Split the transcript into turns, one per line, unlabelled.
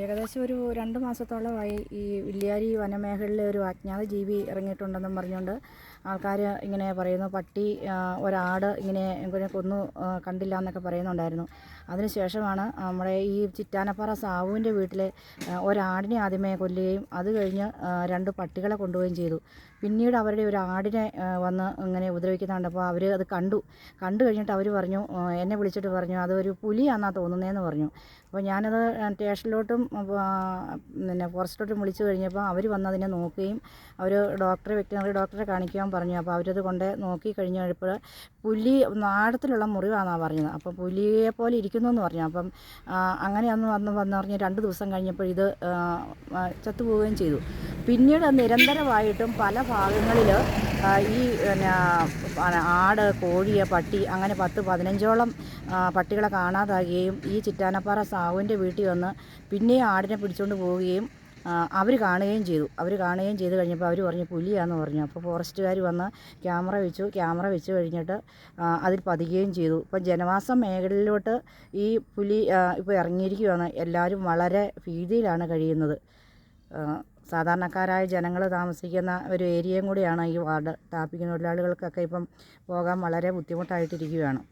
ഏകദേശം ഒരു രണ്ട് മാസത്തോളമായി ഈ വില്ലിയാരി വനമേഖലയിൽ ഒരു അജ്ഞാത ജീവി ഇറങ്ങിയിട്ടുണ്ടെന്നും പറഞ്ഞുകൊണ്ട് ആൾക്കാർ ഇങ്ങനെ പറയുന്നു. പട്ടി ഒരാട് ഇങ്ങനെ ഇങ്ങനെ കൊന്നു കണ്ടില്ല എന്നൊക്കെ പറയുന്നുണ്ടായിരുന്നു. അതിനുശേഷമാണ് നമ്മുടെ ഈ ചിറ്റാനപ്പാറ സാവുവിന്റെ വീട്ടിലെ ഒരാടിനെ ആദ്യമേ കൊല്ലുകയും അത് കഴിഞ്ഞ് രണ്ട് പട്ടികളെ കൊണ്ടുപോവുകയും ചെയ്തു. പിന്നീട് അവരുടെ ഒരു ആടിനെ വന്ന് ഇങ്ങനെ ഉപദ്രവിക്കുന്നുണ്ട്. അപ്പോൾ അവർ അത് കണ്ടു. കണ്ടു കഴിഞ്ഞിട്ട് അവർ പറഞ്ഞു എന്നെ വിളിച്ചിട്ട് പറഞ്ഞു അതൊരു പുലിയാണെന്നാണ് തോന്നുന്നതെന്ന് പറഞ്ഞു. അപ്പോൾ ഞാനത് സ്റ്റേഷനിലോട്ടും പിന്നെ ഫോറസ്റ്റിലോട്ടും വിളിച്ചു കഴിഞ്ഞപ്പോൾ അവർ വന്ന് അതിനെ നോക്കുകയും അവർ ഡോക്ടറെ വെറ്റിനറി ഡോക്ടറെ കാണിക്കാൻ പറഞ്ഞു. അപ്പോൾ അവരത് കൊണ്ട് നോക്കി കഴിഞ്ഞ് കഴിഞ്ഞപ്പോൾ പുലി നാടത്തിലുള്ള മുറിവാണെന്നാണ് പറഞ്ഞത്. അപ്പോൾ പുലിയെ പോലെ ഇരിക്കുന്നു എന്ന് പറഞ്ഞു. അപ്പം അങ്ങനെ അന്ന് വന്ന് വന്ന് പറഞ്ഞ് രണ്ട് ദിവസം കഴിഞ്ഞപ്പോൾ ഇത് ചത്തുപോവുകയും ചെയ്തു. പിന്നീട് നിരന്തരമായിട്ടും പല ഭാഗങ്ങളിൽ ഈ പിന്നെ ആട് കോഴിയെ പട്ടി അങ്ങനെ പത്ത് പതിനഞ്ചോളം പട്ടികളെ കാണാതാകുകയും ഈ ചിറ്റാനപ്പാറ സാഹുവിന്റെ വീട്ടിൽ വന്ന് പിന്നെയും ആടിനെ പിടിച്ചുകൊണ്ട് പോവുകയും അവർ കാണുകയും ചെയ്തു. അവർ കാണുകയും ചെയ്ത് കഴിഞ്ഞപ്പോൾ അവർ പറഞ്ഞു പുലിയാന്ന് പറഞ്ഞു. അപ്പോൾ ഫോറസ്റ്റുകാർ വന്ന് ക്യാമറ വെച്ചു. ക്യാമറ വെച്ച് കഴിഞ്ഞിട്ട് അതിൽ പതിക്കുകയും ചെയ്തു. ഇപ്പം ജനവാസ മേഖലയിലോട്ട് ഈ പുലി ഇപ്പോൾ ഇറങ്ങിയിരിക്കുകയാണ് എല്ലാവരും വളരെ ഭീതിയിലാണ് കഴിയുന്നത്. സാധാരണക്കാരായ ജനങ്ങൾ താമസിക്കുന്ന ഒരു ഏരിയയും കൂടിയാണ് ഈ വാർഡ്. ടാപ്പിംഗ് തൊഴിലാളികൾക്കൊക്കെ ഇപ്പം പോകാൻ വളരെ ബുദ്ധിമുട്ടായിട്ടിരിക്കുകയാണ്.